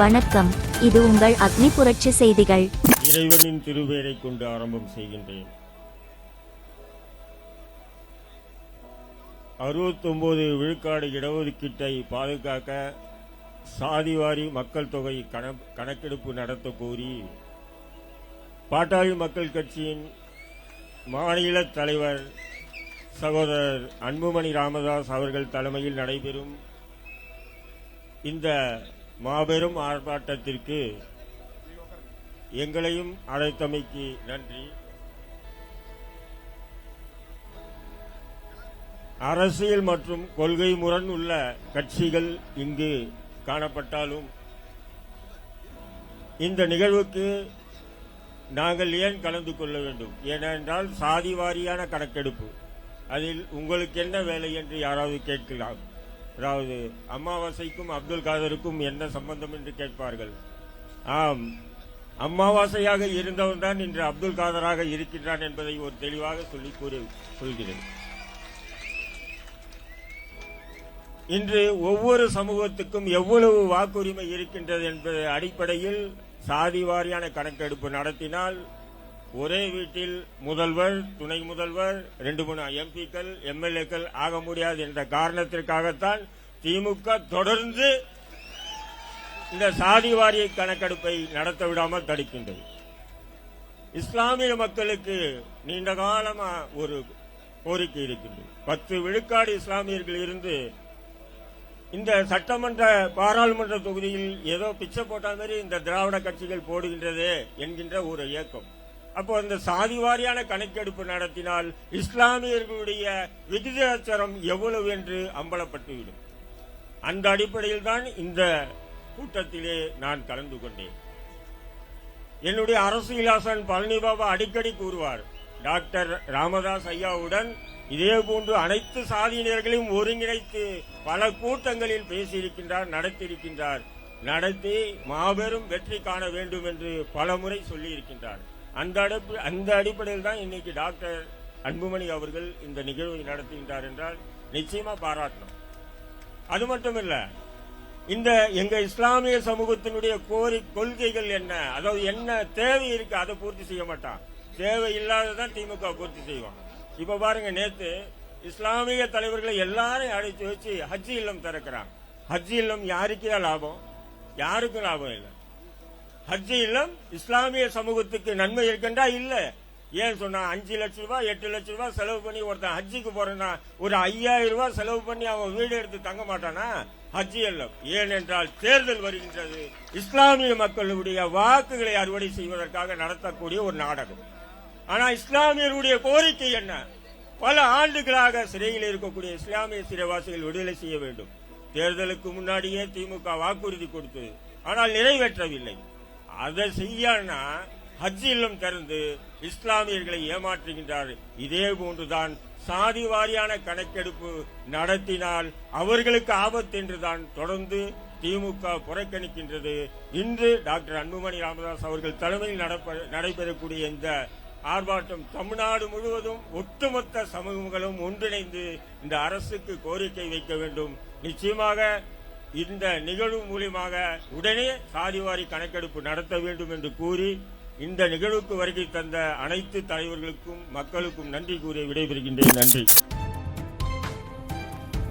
வணக்கம். இது உங்கள் அக்னி புரட்சி செய்திகள். இறைவனின் திருவேரை கொண்டு ஆரம்பம் செய்கின்றேன். அறுபத்தொன்பது விழுக்காடு இடஒதுக்கீட்டை பாதுகாக்க சாதிவாரி மக்கள் தொகை கணக்கெடுப்பு நடத்த கோரி பாட்டாளி மக்கள் கட்சியின் மாநில தலைவர் சகோதரர் அன்புமணி ராமதாஸ் அவர்கள் தலைமையில் நடைபெறும் இந்த மாபெரும் ஆர்ப்பாட்டத்திற்கு எங்களையும் அழைத்தமைக்கு நன்றி. அரசியல் மற்றும் கொள்கை முரண் உள்ள கட்சிகள் இங்கு காணப்பட்டாலும் இந்த நிகழ்வுக்கு நாங்கள் ஏன் கலந்து கொள்ள வேண்டும்? ஏனென்றால் சாதி வாரியான கணக்கெடுப்பு. அதில் உங்களுக்கு என்ன வேலை என்று யாராவது கேட்கலாம். அதாவது அமாவாசைக்கும் அப்துல் காதருக்கும் என்ன சம்பந்தம் என்று கேட்பார்கள்? ஆம். அமாவாசையாக இருந்தவன் தான் இன்று அப்துல் காதராக இருக்கின்றான் என்பதை ஒரு தெளிவாக சொல்லி கூறி சொல்கிறேன். இன்று ஒவ்வொரு சமூகத்துக்கும் எவ்வளவு வாக்குரிமை இருக்கின்றது என்பது அடிப்படையில் சாதி வாரியான கணக்கெடுப்பு நடத்தினால் ஒரே வீட்டில் முதல்வர் துணை முதல்வர் ரெண்டு மூணு எம்பிக்கள் எம்எல்ஏக்கள் ஆக முடியாது என்ற காரணத்திற்காகத்தான் திமுக தொடர்ந்து இந்த சாதி வாரிய கணக்கெடுப்பை நடத்த விடாமல் தடுக்கின்றது. இஸ்லாமிய மக்களுக்கு நீண்ட காலமா ஒரு கோரிக்கை இருக்கின்றது. பத்து விழுக்காடு இஸ்லாமியர்கள் இருந்து இந்த சட்டமன்ற பாராளுமன்ற தொகுதியில் ஏதோ பிச்சை போட்ட மாதிரி இந்த திராவிட கட்சிகள் போடுகின்றது என்கின்ற ஒரு இயக்கம். அப்போ அந்த சாதி வாரியான கணக்கெடுப்பு நடத்தினால் இஸ்லாமியர்களுடைய விகிதாச்சாரம் எவ்வளவு என்று அம்பலப்பட்டுவிடும். அந்த அடிப்படையில் தான் இந்த கூட்டத்திலே நான் கலந்து கொண்டேன். என்னுடைய அரசியலாசன் பழனிபாபா அடிக்கடி கூறுவார் டாக்டர் ராமதாஸ் ஐயாவுடன் இதே போன்று அனைத்து சாதியினர்களையும் ஒருங்கிணைத்து பல கூட்டங்களில் பேசியிருக்கின்றார் நடத்தியிருக்கின்றார். நடத்தி மாபெரும் வெற்றி காண வேண்டும் என்று பல முறை சொல்லியிருக்கின்றார். அந்த அடிப்ப- அந்த அடிப்படையில் தான் இன்னைக்கு டாக்டர் அன்புமணி அவர்கள் இந்த நிகழ்வை நடத்துகின்றார் என்றால் நிச்சயமா பாராட்டணும். அது மட்டுமல்ல இந்த எங்க இஸ்லாமிய சமூகத்தினுடைய கோரி கொள்கைகள் என்ன அதாவது என்ன தேவை இருக்கு அதை பூர்த்தி செய்ய மாட்டான். தேவை இல்லாததான் திமுக பூர்த்தி செய்வான் இப்ப பாருங்க நேத்து இஸ்லாமிய தலைவர்களை எல்லாரும் அழைச்சு வச்சு ஹஜ் இல்லம் திறக்கிறான் ஹஜ் இல்லம் யாருக்கே லாபம்? யாருக்கும் லாபம் இல்லை. ஹஜ் இல்லம் இஸ்லாமிய சமூகத்துக்கு நன்மை இருக்கின்றா? இல்ல. ஏன் சொன்னா அஞ்சு லட்சம் ரூபாய் எட்டு லட்சம் ரூபாய் செலவு பண்ணி ஒருத்தன் ஹஜ்ஜுக்கு போறேன்னா ஒரு ஐயாயிரம் ரூபாய் செலவு பண்ணி அவன் வீடு எடுத்து தங்க மாட்டானா? ஹஜ் இல்லம் ஏனென்றால் தேர்தல் வருகின்றது. இஸ்லாமிய மக்களுடைய வாக்குகளை அறுவடை செய்வதற்காக நடத்தக்கூடிய ஒரு நாடகம். ஆனா இஸ்லாமியருடைய கோரிக்கை என்ன? பல ஆண்டுகளாக சிறையில் இருக்கக்கூடிய இஸ்லாமிய சிறைவாசிகள் விடுதலை செய்ய வேண்டும். தேர்தலுக்கு முன்னாடியே திமுக வாக்குறுதி கொடுத்தது. ஆனால் நிறைவேற்றவில்லை. அதை செய்யனா ஹஜ் இல்லம் திறந்து இஸ்லாமியர்களை ஏமாற்றுகின்றார். இதே போன்றுதான் சாதி வாரியான கணக்கெடுப்பு நடத்தினால் அவர்களுக்கு ஆபத்து என்றுதான் தொடர்ந்து திமுக புறக்கணிக்கின்றது. இன்று டாக்டர் அன்புமணி ராமதாஸ் அவர்கள் தலைமையில் நடைபெறக்கூடிய இந்த ஆர்ப்பாட்டம் தமிழ்நாடு முழுவதும் ஒட்டுமொத்த சமூகங்களும் ஒன்றிணைந்து இந்த அரசுக்கு கோரிக்கை வைக்க வேண்டும். நிச்சயமாக இந்த நிகழ்வு மூலியமாக உடனே சாதிவாரி கணக்கெடுப்பு நடத்த வேண்டும் என்று கூறி இந்த நிகழ்வுக்கு வருகை தந்த அனைத்து தலைவர்களுக்கும் மக்களுக்கும் நன்றி கூறி விடைபெறுகின்றேன். நன்றி.